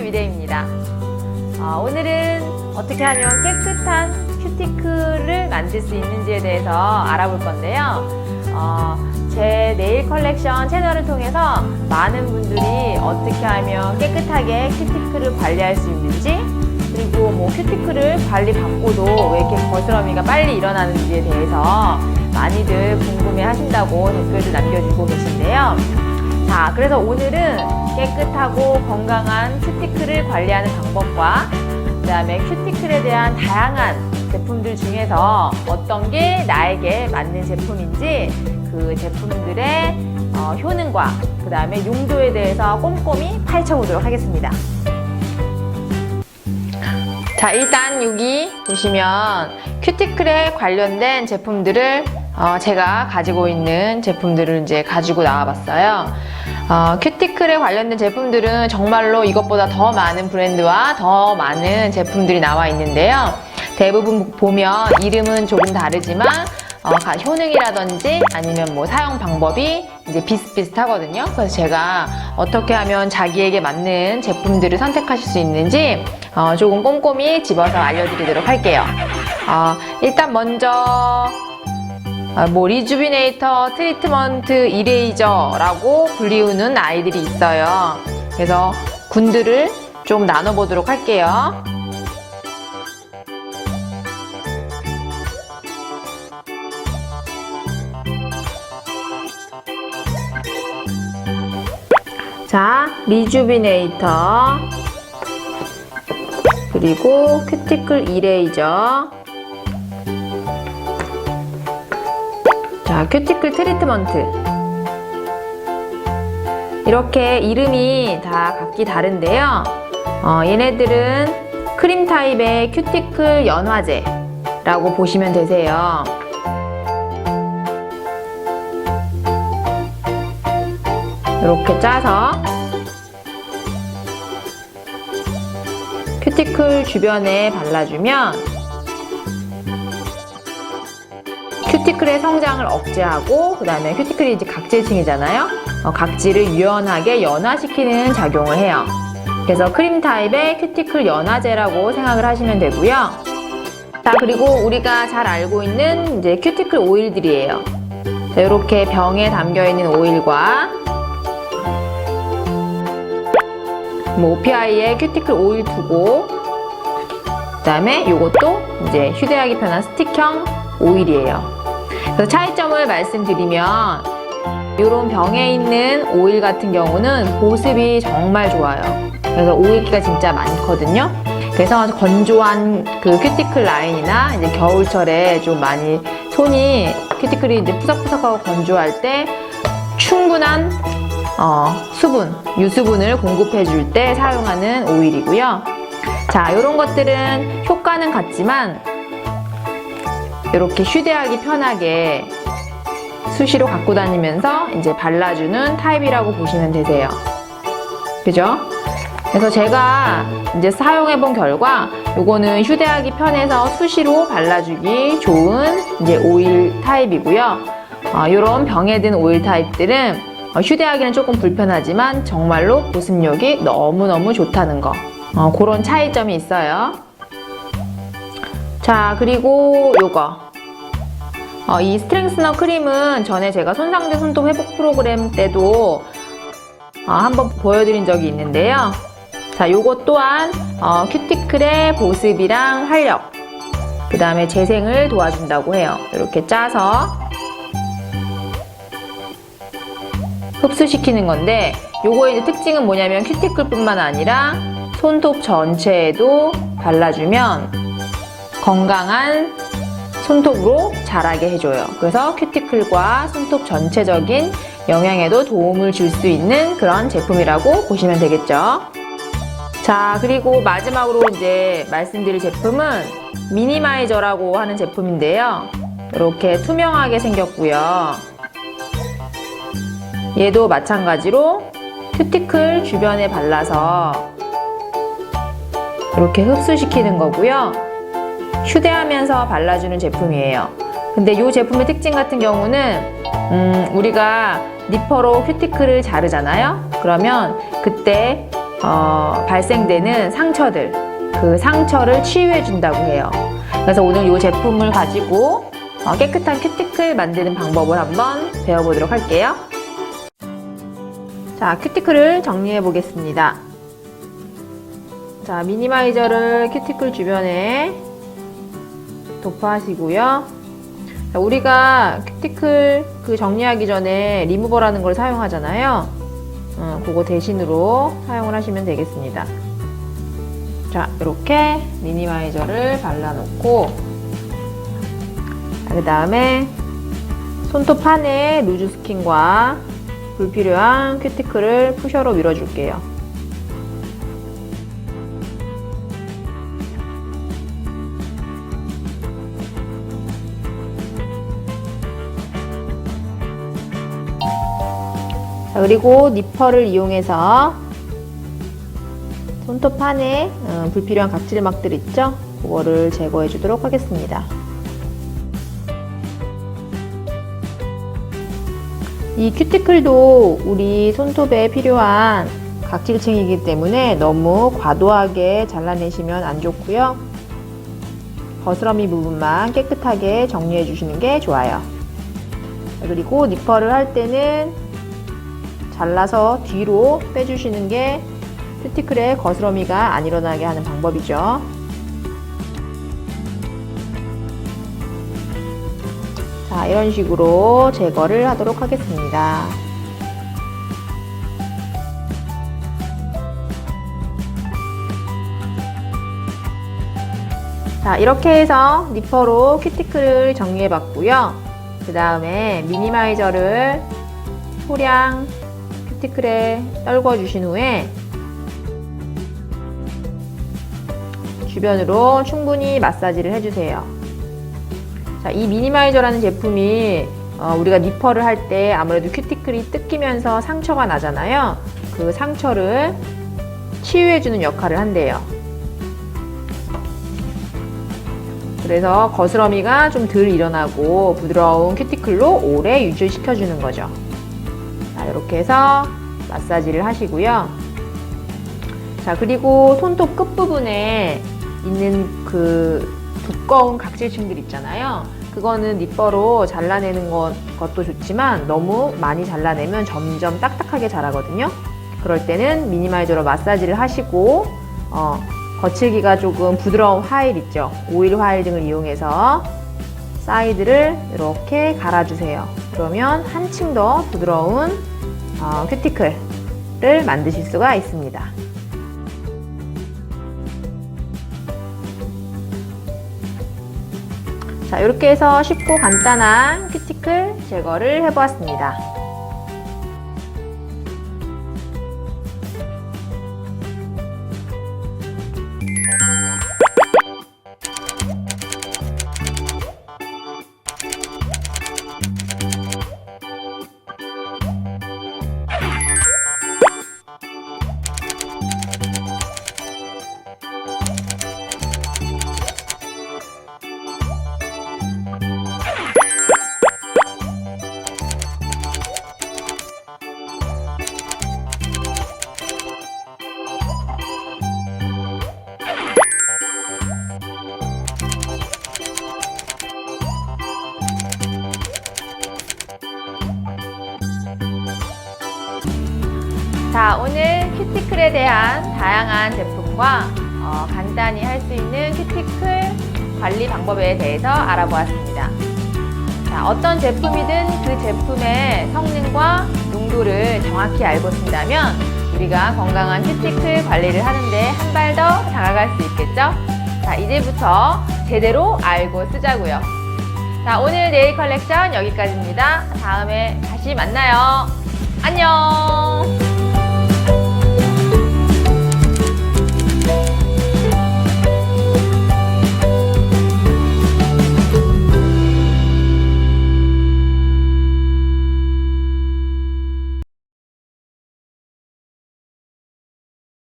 미래입니다. 어, 오늘은 어떻게 하면 깨끗한 큐티클을 만들 수 있는지에 대해서 알아볼 건데요. 어, 제 네일 컬렉션 채널을 통해서 많은 분들이 어떻게 하면 깨끗하게 큐티클을 관리할 수 있는지 그리고 뭐 큐티클을 관리 받고도 왜 이렇게 거스러미가 빨리 일어나는지에 대해서 많이들 궁금해 하신다고 댓글도 남겨주고 계신데요. 자, 그래서 오늘은 깨끗하고 건강한 큐티클을 관리하는 방법과 그 다음에 큐티클에 대한 다양한 제품들 중에서 어떤 게 나에게 맞는 제품인지 그 제품들의 어, 효능과 그 다음에 용도에 대해서 꼼꼼히 파헤쳐보도록 하겠습니다. 자, 일단 여기 보시면 큐티클에 관련된 제품들을 어, 제가 가지고 있는 제품들을 이제 가지고 나와봤어요. 어, 큐티클에 관련된 제품들은 정말로 이것보다 더 많은 브랜드와 더 많은 제품들이 나와 있는데요. 대부분 보면 이름은 조금 다르지만 어, 가- 효능이라든지 아니면 뭐 사용 방법이 이제 비슷비슷하거든요. 그래서 제가 어떻게 하면 자기에게 맞는 제품들을 선택하실 수 있는지 어, 조금 꼼꼼히 집어서 알려드리도록 할게요. 어, 일단 먼저 아, 뭐 리주비네이터 트리트먼트 이레이저라고 불리우는 아이들이 있어요. 그래서 군들을 좀 나눠보도록 할게요. 자, 리주비네이터 그리고 큐티클 이레이저 자, 큐티클 트리트먼트. 이렇게 이름이 다 각기 다른데요. 어, 얘네들은 크림 타입의 큐티클 연화제라고 보시면 되세요. 이렇게 짜서 큐티클 주변에 발라주면 성장을 억제하고 그 다음에 큐티클이 이제 각질층이잖아요. 어, 각질을 유연하게 연화시키는 작용을 해요. 그래서 크림 타입의 큐티클 연화제라고 생각을 하시면 되고요. 자 그리고 우리가 잘 알고 있는 이제 큐티클 오일들이에요. 자, 이렇게 병에 담겨 있는 오일과 뭐 OPI의 큐티클 오일 두고 그다음에 이것도 이제 휴대하기 편한 스틱형 오일이에요. 차이점을 말씀드리면 이런 병에 있는 오일 같은 경우는 보습이 정말 좋아요. 그래서 오일기가 진짜 많거든요. 그래서 건조한 그 큐티클 라인이나 이제 겨울철에 좀 많이 손이 큐티클이 이제 푸석푸석하고 건조할 때 충분한 어, 수분, 유수분을 공급해 줄 때 사용하는 오일이고요. 자, 이런 것들은 효과는 같지만 이렇게 휴대하기 편하게 수시로 갖고 다니면서 이제 발라주는 타입이라고 보시면 되세요. 그죠? 그래서 제가 이제 사용해 본 결과 요거는 휴대하기 편해서 수시로 발라주기 좋은 이제 오일 타입이고요. 어, 이런 병에 든 오일 타입들은 어, 휴대하기는 조금 불편하지만 정말로 보습력이 너무너무 좋다는 거. 어, 그런 차이점이 있어요. 자, 그리고 요거. 어, 이 스트렝스너 크림은 전에 제가 손상대 손톱 회복 프로그램 때도 어, 한번 보여드린 적이 있는데요. 자, 요거 또한 어, 큐티클의 보습이랑 활력, 그 다음에 재생을 도와준다고 해요. 이렇게 짜서 흡수시키는 건데 요거의 특징은 뭐냐면 큐티클뿐만 아니라 손톱 전체에도 발라주면 건강한 손톱으로 자라게 해줘요. 그래서 큐티클과 손톱 전체적인 영양에도 도움을 줄 수 있는 그런 제품이라고 보시면 되겠죠. 자, 그리고 마지막으로 이제 말씀드릴 제품은 미니마이저라고 하는 제품인데요. 이렇게 투명하게 생겼고요. 얘도 마찬가지로 큐티클 주변에 발라서 이렇게 흡수시키는 거고요. 휴대하면서 발라주는 제품이에요. 근데 이 제품의 특징 같은 경우는 음, 우리가 니퍼로 큐티클을 자르잖아요. 그러면 그때 어, 발생되는 상처들, 그 상처를 치유해 준다고 해요. 그래서 오늘 이 제품을 가지고 어, 깨끗한 큐티클 만드는 방법을 한번 배워보도록 할게요. 자, 큐티클을 정리해 보겠습니다. 자, 미니마이저를 큐티클 주변에 도포하시고요. 자, 우리가 큐티클 그 정리하기 전에 리무버라는 걸 사용하잖아요. 어, 그거 대신으로 사용을 하시면 되겠습니다. 자, 이렇게 미니마이저를 발라놓고 그 다음에 손톱 안에 루즈 스킨과 불필요한 큐티클을 푸셔로 밀어줄게요. 자, 그리고 니퍼를 이용해서 손톱 안에 어, 불필요한 각질막들 있죠? 그거를 제거해 주도록 하겠습니다. 이 큐티클도 우리 손톱에 필요한 각질층이기 때문에 너무 과도하게 잘라내시면 안 좋고요. 거스러미 부분만 깨끗하게 정리해 주시는 게 좋아요. 그리고 니퍼를 할 때는 잘라서 뒤로 빼주시는 게 큐티클에 거스러미가 안 일어나게 하는 방법이죠. 자, 이런 식으로 제거를 하도록 하겠습니다. 자, 이렇게 해서 니퍼로 큐티클을 정리해 봤고요. 그 다음에 미니마이저를 소량 큐티클에 떨궈 주신 후에 주변으로 충분히 마사지를 해주세요. 자, 이 미니마이저라는 제품이 어, 우리가 니퍼를 할 때 아무래도 큐티클이 뜯기면서 상처가 나잖아요. 그 상처를 치유해주는 역할을 한대요. 그래서 거스러미가 좀 덜 일어나고 부드러운 큐티클로 오래 유지시켜주는 거죠. 자, 이렇게 해서 마사지를 하시고요. 자, 그리고 손톱 끝부분에 있는 그 두꺼운 각질층들 있잖아요. 그거는 니퍼로 잘라내는 것, 것도 좋지만 너무 많이 잘라내면 점점 딱딱하게 자라거든요. 그럴 때는 미니마이저로 마사지를 하시고 어, 거칠기가 조금 부드러운 화일 있죠. 오일 화일 등을 이용해서 사이드를 이렇게 갈아주세요. 그러면 한층 더 부드러운 어, 큐티클을 만드실 수가 있습니다. 자, 이렇게 해서 쉽고 간단한 큐티클 제거를 해보았습니다. 자, 오늘 큐티클에 대한 다양한 제품과 어, 간단히 할 수 있는 큐티클 관리 방법에 대해서 알아보았습니다. 자, 어떤 제품이든 그 제품의 성능과 농도를 정확히 알고 쓴다면 우리가 건강한 큐티클 관리를 하는데 한 발 더 다가갈 수 있겠죠? 자, 이제부터 제대로 알고 쓰자고요. 자, 오늘 네일 컬렉션 여기까지입니다. 다음에 다시 만나요.